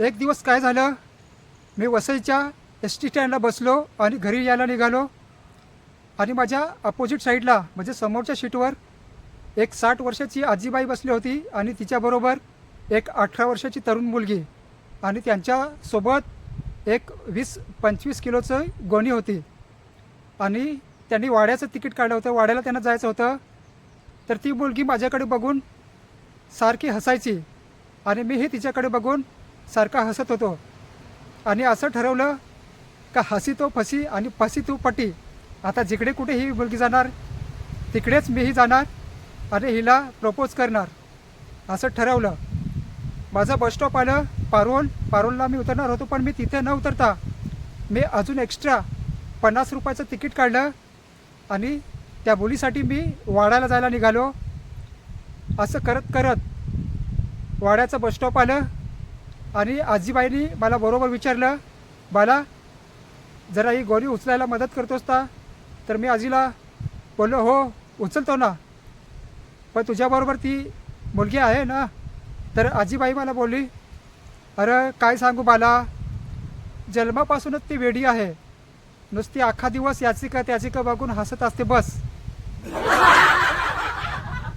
एक दिवस काय झालं? मी वसईच्या एस टी स्टँडला बसलो आणि घरी यायला निघालो. आणि माझ्या अपोजिट साईडला म्हणजे समोरच्या शीटवर एक साठ वर्षाची आजीबाई बसली होती आणि तिच्याबरोबर एक अठरा वर्षाची तरुण मुलगी आणि त्यांच्यासोबत एक वीस पंचवीस किलोचं गोणी होती. आणि त्यांनी वाड्याचं तिकीट काढलं होतं. वाड्याला त्यांना जायचं होतं. तर ती मुलगी माझ्याकडे बघून सारखी हसायची आणि मीही तिच्याकडे बघून सारखा हसत होतो. आणि असं ठरवलं का हसी तो फसी आणि फसी तू पटी. आता जिकडे कुठे ही मुलगी जाणार तिकडेच मीही जाणार आणि हिला प्रपोज करणार. असं ठरवलं. माझं बस स्टॉप आलं पारोल. पारोलला मी उतरणार होतो पण मी तिथे न उतरता मी अजून एक्स्ट्रा पन्नास रुपयाचं तिकीट काढलं आणि त्या मुलीसाठी मी वाड्याला जायला निघालो. असं करत करत वाड्याचं बस स्टॉप आलं. आणि आजीबाईंनी मला बरोबर विचारलं बाला जरा ही गोरी उचलायला मदत करतोस का? तर मी आजीला बोललो हो उचलतो ना. पण तुझ्याबरोबर ती मुलगी आहे ना? तर आजीबाई मला बोलली अरे काय सांगू बाला? जन्मापासूनच ती वेडी आहे. नुसती अख्खा दिवस याची का त्याची का बघून हसत असते बस.